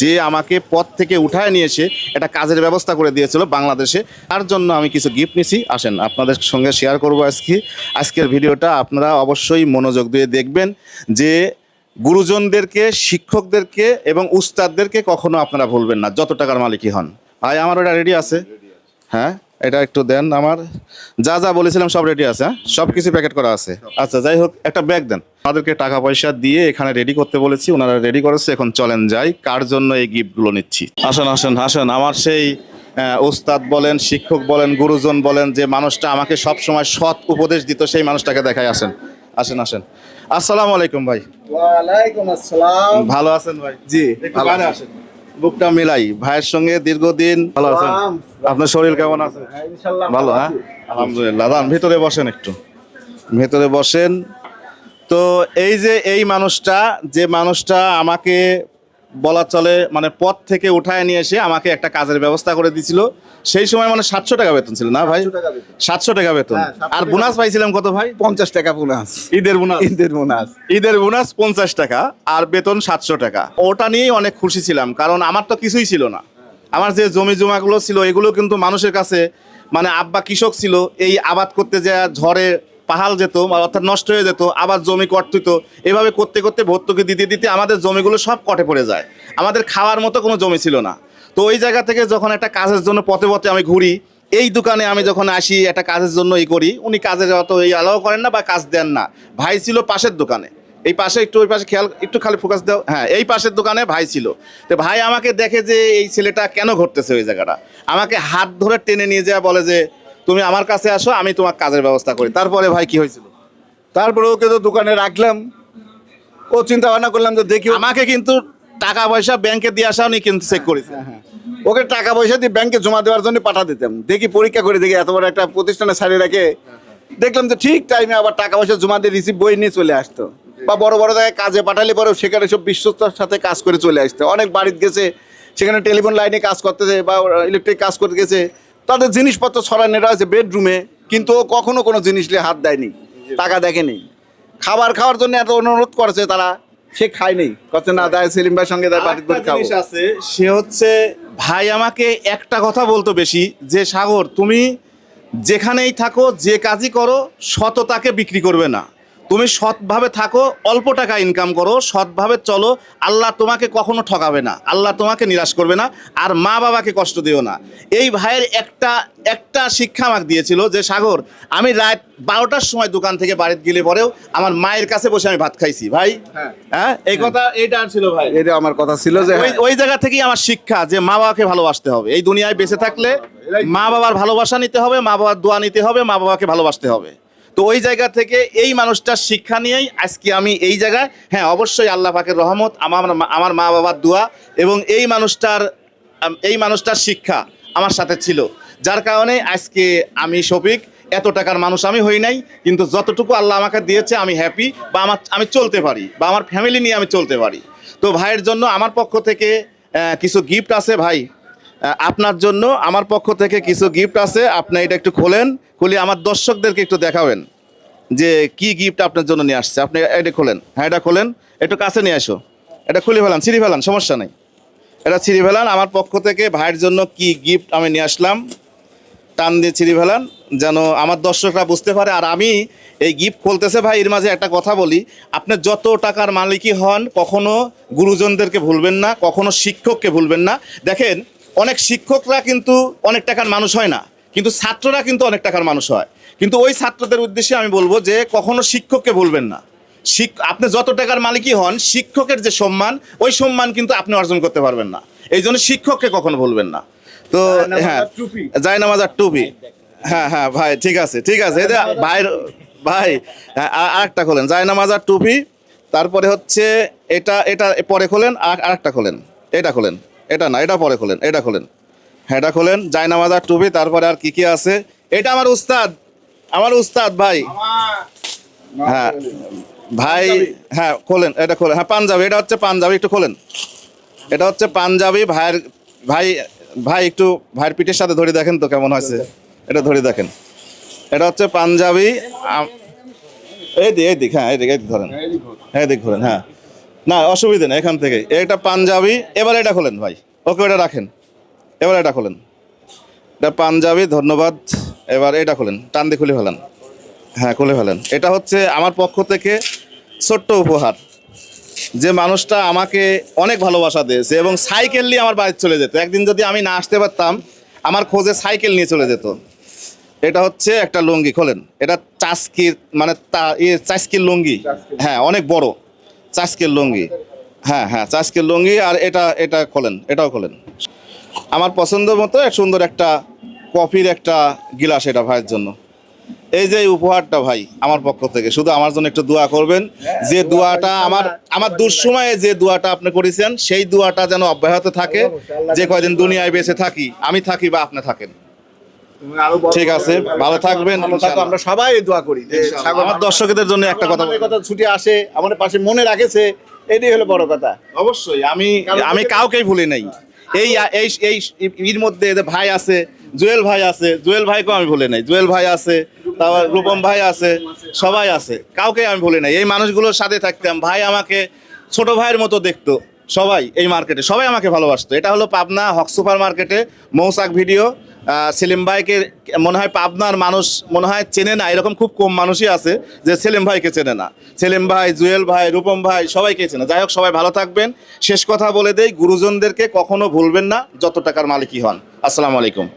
যে আমাকে পথ থেকে উঠায় নিয়েছে এটা কাজের ব্যবস্থা করে দিয়েছিল বাংলাদেশে, তার জন্য আমি কিছু গিফট নিছি। আসেন, আপনাদের সঙ্গে শেয়ার করব আজকে। আজকের ভিডিওটা আপনারা অবশ্যই মনোযোগ দিয়ে দেখবেন যে গুরুজনদেরকে, শিক্ষকদেরকে এবং উস্তাদদেরকে কখনো আপনারা ভুলবেন না, যত টাকার মালিকই হন। ভাই, আমার ওটা রেডি আছে? হ্যাঁ? এটা একটু দেন আমার। যা যা বলেছিলাম সব রেডি আছে হ্যাঁ? সব কিছু প্যাকেট করা আছে। আচ্ছা যাই হোক একটা ব্যাগ দেন। আমাদেরকে টাকা পয়সা দিয়ে এখানে রেডি করতে বলেছি ওনারা রেডি করেছে এখন চলেন যাই। কার জন্য এই গিফটগুলো নিচ্ছি? আসেন আসেন আসেন। আমার সেই ওস্তাদ বলেন শিক্ষক বলেন গুরুজন বলেন যে মানুষটা আমাকে সব সময় সৎ উপদেশ দিত সেই মানুষটাকে দেখাই আসেন। আসেন আসেন। আসসালামু আলাইকুম ভাই। ওয়ালাইকুম আসসালাম। ভালো আছেন ভাই? জি বাইরে আসেন। বুকটা মিলাই। ভাইয়ের সঙ্গে দীর্ঘদিন ভালো আছেন? আপনার শরীর কেমন আছে? ভালো হ্যাঁ? আলহামদুলিল্লাহ। দান ভিতরে বসেন একটু। ভেতরে বসেন। তো এই যে এই মানুষটা যে মানুষটা আমাকে বলা চলে মানে পথ থেকে উঠায় নিয়ে এসে আমাকে একটা কাজের ব্যবস্থা করে দিছিল। সেই সময় মানে সাতশো টাকা বেতন ছিল না ভাই? 700 টাকা বেতন। সাতশো টাকা বেতন। হ্যাঁ, 700 আর বোনাস পাইছিলাম কত ভাই? পঞ্চাশ টাকা বোনাস। ঈদের বোনাস। ঈদের বোনাস। ঈদের বোনাস পঞ্চাশ টাকা আর বেতন সাতশো টাকা। ওটা নিয়েই অনেক খুশি ছিলাম কারণ আমার তো কিছুই ছিল না। আমার যে জমি জমাগুলো ছিল এগুলো কিন্তু মানুষের কাছে মানে আব্বা কৃষক ছিল এই আবাদ করতে যা ঝড়ে পাহাল যেত, অর্থাৎ নষ্ট হয়ে যেত, আবার জমি হইতো। এভাবে করতে করতে ভর্তুকি দিতে দিতে আমাদের জমিগুলো সব কটে পড়ে যায়। আমাদের খাওয়ার মতো কোনো জমি ছিল না। তো ওই জায়গা থেকে যখন একটা কাজের জন্য পথে পথে আমি ঘুরি, এই দোকানে আমি যখন আসি, একটা কাজের জন্য ই করি, উনি কাজের অত এই অ্যালাও করেন না বা কাজ দেন না। ভাই ছিল পাশের দোকানে। এই পাশে একটু, ওই পাশে খেয়াল, একটু খালি ফোকাস দাও। হ্যাঁ এই পাশের দোকানে ভাই ছিল। তো ভাই আমাকে দেখে যে এই ছেলেটা কেন ঘটতেছে ওই জায়গাটা? আমাকে হাত ধরে টেনে নিয়ে যাওয়া বলে যে তুমি আমার কাছে আসো আমি তোমার কাজের ব্যবস্থা করি। তারপরে ভাই কি হয়েছিল? তারপরে ওকে তো দোকানে রাখলাম। ও চিন্তা ভাবনা করলাম যে দেখি আমাকে কিন্তু টাকা পয়সা ব্যাংকে দিয়ে আসা নি কিন্তু চেক করেছে। ওকে টাকা পয়সা দিয়ে ব্যাংকে জমা দেওয়ার জন্য পাঠা দিতাম। দেখি পরীক্ষা করে দেখি এত বড় একটা প্রতিষ্ঠানে সারিয়ে রাখে দেখলাম যে ঠিক টাইমে আবার টাকা পয়সা জমা দিয়ে রিসিভ বই নিয়ে চলে আসতো। বা বড় বড় জায়গায় কাজে পাঠালে পরেও সেখানে সব বিশ্বস্তর সাথে কাজ করে চলে আসতো। অনেক বাড়িতে গেছে সেখানে টেলিফোন লাইনে কাজ করতেছে বা ইলেকট্রিক কাজ করতে গেছে। তাদের জিনিসপত্র ছড়ানো আছে বেডরুমে কিন্তু ও কখনো কোনো জিনিস নিয়ে হাত দেয়নি টাকা দেখেনি। খাবার খাওয়ার জন্য এত অনুরোধ করেছে তারা সে খায়নি কচ্ছে না দেয় সেলিম ভাইয়ের সঙ্গে দেয় বাড়িতে আরেকটা খাব। আছে সে হচ্ছে ভাই আমাকে একটা কথা বলতো বেশি যে সাগর তুমি যেখানেই থাকো যে কাজই করো সততাকে বিক্রি করবে না। তুমি সৎভাবে থাকো অল্প টাকা ইনকাম করো সৎভাবে চলো আল্লাহ তোমাকে কখনো ঠকাবে না আল্লাহ তোমাকে নিরাশ করবে না আর মা বাবাকে কষ্ট দিও না। এই ভাইয়ের একটা একটা শিক্ষা আমাকে দিয়েছিল যে সাগর আমি রাত বারোটার সময় দোকান থেকে বাড়িতে গেলে পরেও আমার মায়ের কাছে বসে আমি ভাত খাইছি। ভাই হ্যাঁ। হ্যাঁ এই কথা এইটা আর ছিল ভাই। এটা আমার কথা ছিল যে ওই ওই জায়গা থেকেই আমার শিক্ষা যে মা বাবাকে ভালোবাসতে হবে। এই দুনিয়ায় বেঁচে থাকলে মা বাবার ভালোবাসা নিতে হবে মা বাবার দোয়া নিতে হবে মা বাবাকে ভালোবাসতে হবে। তো ওই জায়গা থেকে এই মানুষটার শিক্ষা নিয়েই আজকে আমি এই জায়গায়। হ্যাঁ অবশ্যই আল্লাহ পাকের রহমত, আমার আমার মা বাবার দোয়া এবং এই মানুষটার এই মানুষটার শিক্ষা আমার সাথে ছিল। যার কারণে আজকে আমি শফিক, এত টাকার মানুষ আমি হই নাই, কিন্তু যতটুকু আল্লাহ আমাকে দিয়েছে আমি হ্যাপি বা আমার, আমি চলতে পারি বা আমার ফ্যামিলি নিয়ে আমি চলতে পারি। তো ভাইয়ের জন্য আমার পক্ষ থেকে কিছু গিফট আছে ভাই। আপনার জন্য আমার পক্ষ থেকে কিছু গিফট আছে। আপনি এটা একটু খোলেন। খুলে, আমার দর্শকদেরকে একটু দেখাবেন যে কি গিফট আপনার জন্য নিয়ে আসছে। আপনি এটা খোলেন। হ্যাঁ এটা খোলেন। একটু কাছে নিয়ে আসো। এটা খুলে ফেলান, ছিঁড়ে ফেলান, সমস্যা নেই। এটা ছিঁড়ি ফেলান। আমার পক্ষ থেকে ভাইয়ের জন্য কি গিফট আমি নিয়ে আসলাম, টান দিয়ে ছিঁড়ি ফেলান, যেন আমার দর্শকরা বুঝতে পারে। আর আমি এই গিফট খুলতেছে ভাই, এর মাঝে একটা কথা বলি। আপনি যত টাকার মালিকই হন, কখনো গুরুজনদেরকে ভুলবেন না, কখনো শিক্ষককে ভুলবেন না। দেখেন অনেক শিক্ষকরা কিন্তু অনেক টাকার মানুষ হয় না কিন্তু ছাত্ররা কিন্তু অনেক টাকার মানুষ হয়। কিন্তু ওই ছাত্রদের উদ্দেশ্যে আমি বলব যে কখনো শিক্ষককে বলবেন না। শিক আপনি যত টাকার মালিকই হন শিক্ষকের যে সম্মান ওই সম্মান কিন্তু আপনি অর্জন করতে পারবেন না। এই জন্য শিক্ষককে কখনো বলবেন না। তো হ্যাঁ। জায়নামাজ আর টুপি। হ্যাঁ হ্যাঁ ভাই ঠিক আছে ঠিক আছে। যে ভাইয়ের ভাই হ্যাঁ, আর আরেকটা খোলেন। জায়নামাজ আর টুপি তারপরে হচ্ছে এটা এটা পরে খোলেন আর আরেকটা খোলেন। এটা খোলেন। এটা না এটা পরে খোলেন এটা খোলেন। হ্যাঁ এটা খোলেন জায়নামাজ আর টুপি তারপরে আর কি কি আছে? এটা আমার উস্তাদ আমার উস্তাদ ভাই। হ্যাঁ ভাই হ্যাঁ খোলেন এটা খোলেন। হ্যাঁ পাঞ্জাবি এটা হচ্ছে পাঞ্জাবি একটু খোলেন। এটা হচ্ছে পাঞ্জাবি ভাইয়ের ভাই ভাই একটু ভাইয়ের পিঠের সাথে ধরে দেখেন তো কেমন হয়েছে। এটা ধরে দেখেন। এটা হচ্ছে পাঞ্জাবি এই দিক এই দিক হ্যাঁ এই দিক এই দিক ধরেন। হ্যাঁ এই দিক ধরেন হ্যাঁ। না অসুবিধা নেই এখান থেকে এটা পাঞ্জাবি এবার এটা খোলেন ভাই। ওকে ওটা রাখেন। এবার এটা খোলেন। এটা পাঞ্জাবি ধন্যবাদ। এবার এটা খোলেন। টান দিয়ে খুলে ফেলেন। হ্যাঁ খুলে ফেলেন। এটা হচ্ছে আমার পক্ষ থেকে ছোট্ট উপহার। যে মানুষটা আমাকে অনেক ভালোবাসা দিয়েছে এবং সাইকেল নিয়ে আমার বাড়িতে চলে যেত। একদিন যদি আমি না আসতে পারতাম আমার খোঁজে সাইকেল নিয়ে চলে যেত। এটা হচ্ছে একটা লুঙ্গি খোলেন। এটা চাস্কির মানে তা ইয়ে চাস্কির লুঙ্গি। হ্যাঁ অনেক বড়। চাস্কির লুঙ্গি। হ্যাঁ হ্যাঁ চাস্কির লুঙ্গি আর এটা এটা খোলেন, এটাও খোলেন। আমার পছন্দ মতো সুন্দর একটা কফির একটা গিলাস এটা ভাইয়ের জন্য। এই যে উপহারটা ভাই আমার পক্ষ থেকে, শুধু আমার জন্য একটু দোয়া করবেন। যে দোয়াটা আমার আমার দুঃসময়ে যে দোয়াটা আপনি করেছেন, সেই দোয়াটা যেন অব্যাহত থাকে। যে কয়দিন দুনিয়ায় বেঁচে থাকি, আমি থাকি বা আপনি থাকেন। ঠিক আছে ভালো থাকবেন আমরা সবাই দোয়া করি যে আমার দর্শকদের জন্য একটা কথা কথা ছুটি আসে আমাদের পাশে মনে রাখেছে এটাই হলো বড় কথা। অবশ্যই আমি আমি কাউকেই ভুলি নাই। এই এই এই এর মধ্যে ভাই আছে জুয়েল ভাই আছে জুয়েল ভাইকেও আমি ভুলে নাই। জুয়েল ভাই আছে তারপর রূপম ভাই আছে সবাই আছে কাউকে আমি ভুলে নাই। এই মানুষগুলোর সাথে থাকতাম ভাই আমাকে ছোট ভাইয়ের মতো দেখতো সবাই এই মার্কেটে সবাই আমাকে ভালোবাসতো। এটা হলো পাবনা হক সুপার মার্কেটে মৌসাক ভিডিও সেলিম ভাইকে মনে হয় পাবনার মানুষ মনে হয় চেনে না, এরকম খুব কম মানুষই আছে যে সেলিম ভাইকে চেনে না। সেলিম ভাই, জুয়েল ভাই, রূপম ভাই, সবাইকে চেনে। যাই হোক, সবাই ভালো থাকবেন। শেষ কথা বলে দেই, গুরুজনদেরকে কখনো ভুলবেন না, যত টাকার মালিকই হন। আসসালামু আলাইকুম।